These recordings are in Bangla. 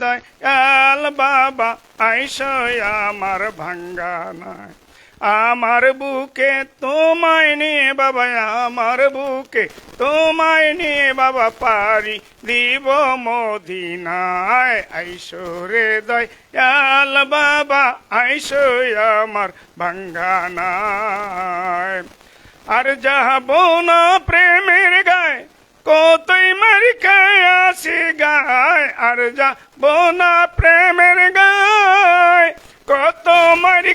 দয়াল বাবা আইসয় আমার ভাঙ্গানায় আমার বুকে তোমায় নিয়ে বাবা, আমার বুকে তোমায় নিয়ে বাবা, পারি দিব মদিনায়। আইসরে দয়াল বাবা আইসয় আমার ভাঙ্গানায়। আর যাব না প্রেমের গায় কতই মারি আসি গায়, আর যা বোনা প্রেমের গায়। কত মারি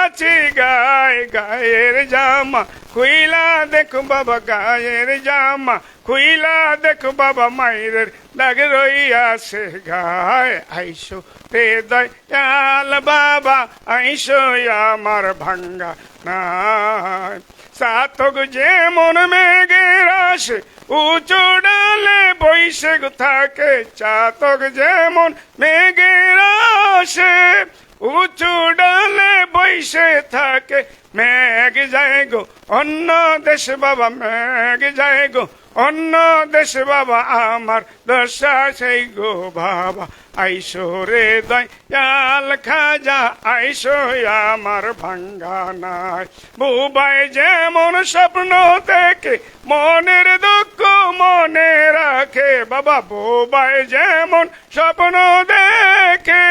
আছি গায়, গায়ের জামা খুইলা দেখো বাবা, গায়ের জামা খুইলা দেখো বাবা, মায়ের দাগ রইয়াছে গায়। আইসো রে দয়াল বাবা, আইসো আমার ভাঙ্গা নাই। সাতক যেমন মেঘের আসে উঁচু ডালে বৈশে থাকে, চাতক যেমন মেঘের আসে উঁচু ডালে বৈশে থাকে, মেঘ যায় গো, অন্য দেশ বাবা, মেঘ যায় গো অন্য দেশ বাবা, আমার দশা সেই গো বাবা। আইসো রে দয়াল খাজা, আইসো আমার ভাঙ্গা নাই। বুবাই যেমন স্বপ্ন দেখে, মনের দুঃখ মনে রাখে। বাবা, বুবাই যেমন স্বপ্ন দেখে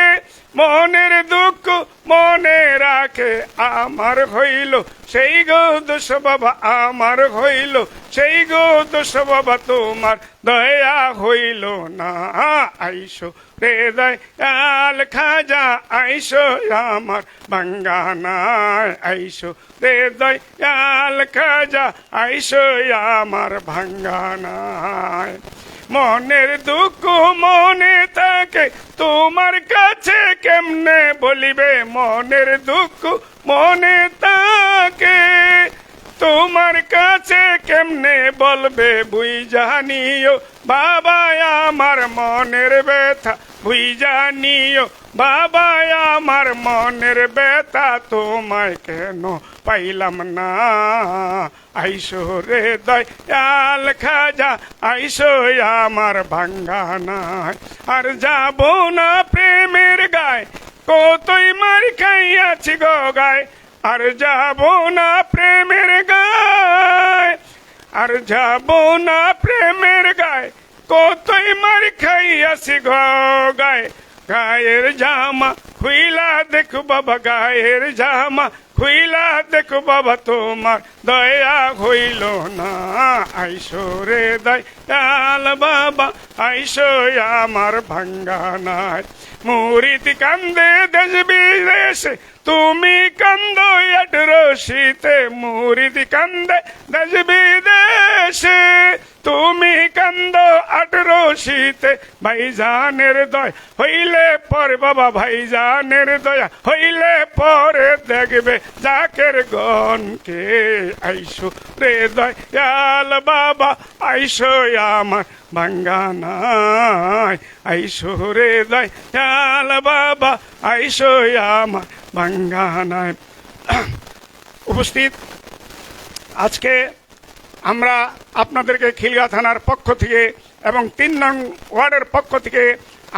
মনের দুঃখ মনে রাখে, আমার হইল। সেই গো দোষ বাবা, আমার হইল। সেই গো দোষ বাবা, তোমার দয়া হইল না। আইসো রে দয়াল খাজা, আইসো আমার বাঙ্গানায় আইসো রে দয়াল খাজা, আইসো আমার ভাঙ্গানায় মনের দুঃখ মনে থাকে, তোমার কাছে কেমনে বলিবে? মনের দুঃখ মনে থাকে, তোমার কাছে কেমনে বলবে? বুই জানিও বাবা আমার মনের ব্যথা বুই জানিও বাবা, আমার মনের ব্যথা তোমায় কেন পাইলাম না? আইসো রে দয়াল খাজা, আইসো আমার ভাঙ্গানায় আর যাব না প্রেমের গায়, কতই মার খাইয়াছি গো গায়। আর যাব না প্রেমের গায়, আর যাব না প্রেমের গায়, কতই মার খাইয়াছি গো গায়। গায়ের জামা খুইলা দেখো বাবা গায়ের জামা, খুইলা দেখো বাবা তোমার দয়া হইল না। আইসো রে দয়াল বাবা, আইসো আমার ভাঙ্গানায় মুরিদ কান্দে দেশ বিদেশে, তুমি কান্দ রশিতে। মুরিদ কান্দে দেশ বিদেশে, তুমি কান্দ আটরশিতে ভাইজানের দয় হইলে পর বাবা ভাইজানের দয়া হইলে পরে দেখবে জাকের গনকে আইসো রে দয়াল বাবা, আইসো আমার ভাঙ্গানায় আইসো রে দয়াল বাবা, আইসো আমার ভাঙ্গানায় উপস্থিত। আজকে আমরা আপনাদেরকে খিলগা থানার পক্ষ থেকে এবং তিন নং ওয়ার্ডের পক্ষ থেকে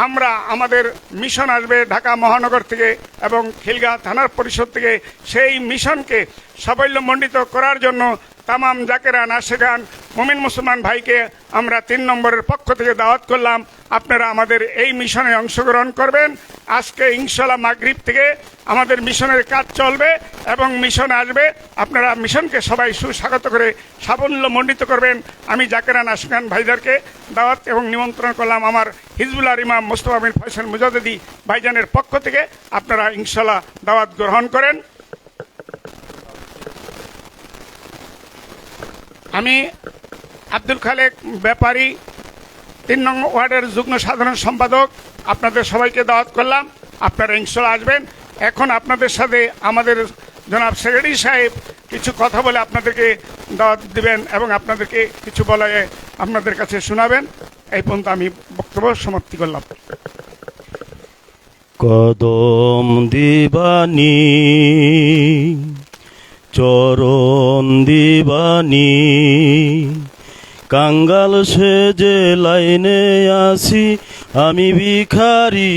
আমরা আমাদের মিশন আসবে ঢাকা মহানগর থেকে এবং খিলগা থানার পরিষদ থেকে। সেই মিশনকে সাফল্যমণ্ডিত করার জন্য তামাম জাকেরা নাসেগান মুমিন মুসলমান ভাইকে আমরা তিন নম্বরের পক্ষ থেকে দাওয়াত করলাম। আপনারা আমাদের এই মিশনে অংশগ্রহণ করবেন। আজকে ইনশাল্লাহ মাগরিব থেকে আমাদের মিশনের কাজ চলবে এবং মিশন আসবে। আপনারা মিশনকে সবাই সুস্বাগত করে সাফল্য মণ্ডিত করবেন। আমি জাকেরা নাসগান ভাইদেরকে দাওয়াত এবং নিমন্ত্রণ করলাম আমার হিজবুল্লাহ ইমাম মোস্তফা বিন ফয়সাল মুজাদি ভাইজানের পক্ষ থেকে। আপনারা ইনশাল্লাহ দাওয়াত গ্রহণ করেন। আমি আব্দুল খালেক, ব্যাপারী, তিন নং ওয়ার্ডের যুগ্ম সাধারণ সম্পাদক, আপনাদের সবাইকে দাওয়াত করলাম। আপনারা ইনশাল্লাহ আসবেন। এখন আপনাদের সাথে আমাদের জনাব সেক্রেটারি সাহেব কিছু কথা বলে আপনাদেরকে দাওয়াত দিবেন এবং আপনাদেরকে কিছু বলে আপনাদের কাছে শোনাবেন। এই পর্যন্ত আমি বক্তব্য সমাপ্তি করলাম। কদম দিবানি চরণ দিবানি। কাঙ্গাল সেজে লাইনে আসি, আমি ভিখারি।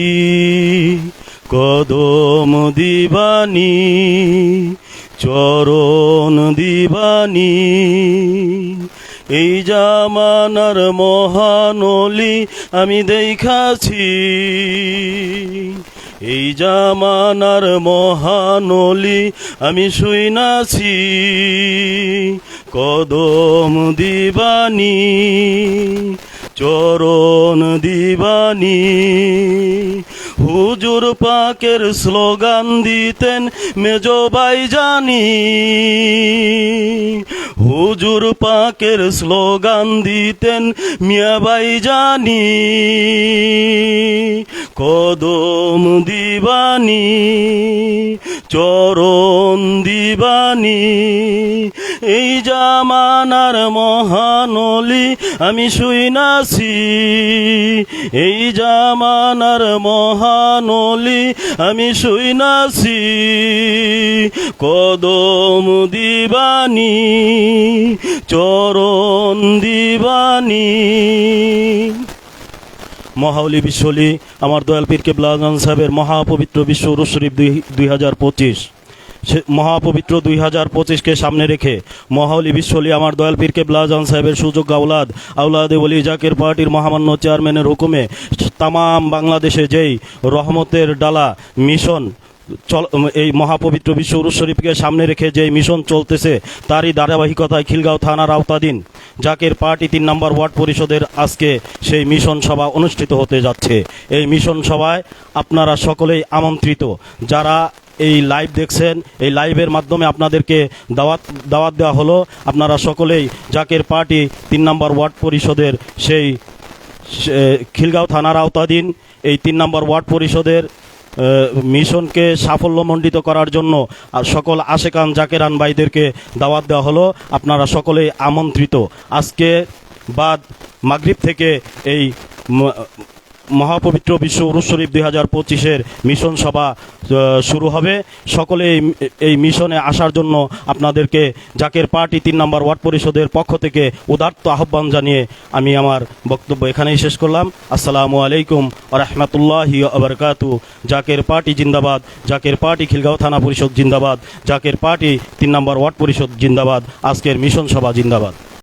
কদম দিবানি, চরণ দিবানি। এই জামানার মহানলি আমি দেখাছি এই জামানার মহানলি আমি শুইনাছি কদম দিবানি চরণ দিবানি হুজুর পাকের স্লোগান দিতেন মেজবাই জানি হুজুর পাকের স্লোগান দিতেন মিয়াবাই জানি কদম দিবানি, চরণ দিবানি এই জামানার মহানলি আমি শুইনাছি এই জামানার মহানলি আমি শুইনাছি কদম দিবানি, চরণ দিবানি। মহাউলি বিশ্বলি আমার দয়াল পীর কেবলা আজমান সাহেবের মহাপবিত্র বিশ্ব শরীফ দুই দুই হাজার পঁচিশ। মহাপবিত্র দুই হাজার পঁচিশকে সামনে রেখে মহাউলি বিশ্বলি আমার দয়াল পীর কেবলা আজমান সাহেবের সুযোগ আউলাদ আউলাদে বলি জাকের পার্টির মহামান্য চেয়ারম্যানের হুকুমে তামাম বাংলাদেশে যেই রহমতের ডালা, মিশন চল, এই মহাপবিত্র বিশ্ব উরুস শরীফকে সামনে রেখে যে মিশন চলতেছে, তারই ধারাবাহিকতায় খিলগাঁও থানার আওতাধীন জাকের পার্টি তিন নম্বর ওয়ার্ড পরিষদের আজকে সেই মিশন সভা অনুষ্ঠিত হতে যাচ্ছে। এই মিশন সভায় আপনারা সকলেই আমন্ত্রিত। যারা এই লাইভ দেখছেন, এই লাইভের মাধ্যমে আপনাদেরকে দাওয়াত দাওয়াত দেওয়া হলো। আপনারা সকলেই জাকের পার্টি তিন নম্বর ওয়ার্ড পরিষদের সেই খিলগাঁও থানার আওতাধীন এই তিন নম্বর ওয়ার্ড পরিষদের মিশনকে সাফল্যমণ্ডিত করার জন্য আর সকল আশেকান জাকেরান ভাইদেরকে দাওয়াত দেওয়া হলো। আপনারা সকলেই আমন্ত্রিত। আজকে বাদ মাগরিব থেকে এই মহাপবিত্র বিশ্ব উরুস শরীফ দুই হাজার পঁচিশের মিশন সভা শুরু হবে। সকলে এই মিশনে আসার জন্য আপনাদেরকে জাকের পার্টি তিন নম্বর ওয়ার্ড পরিষদের পক্ষ থেকে উদার্ত আহ্বান জানিয়ে আমি আমার বক্তব্য এখানেই শেষ করলাম। আসসালামু আলাইকুম রহমতুল্লাহি আবরকাতু জাকের পার্টি জিন্দাবাদ, জাকের পার্টি খিলগাঁও থানা পরিষদ জিন্দাবাদ, জাকের পার্টি তিন নম্বর ওয়ার্ড পরিষদ জিন্দাবাদ, আজকের মিশন সভা জিন্দাবাদ।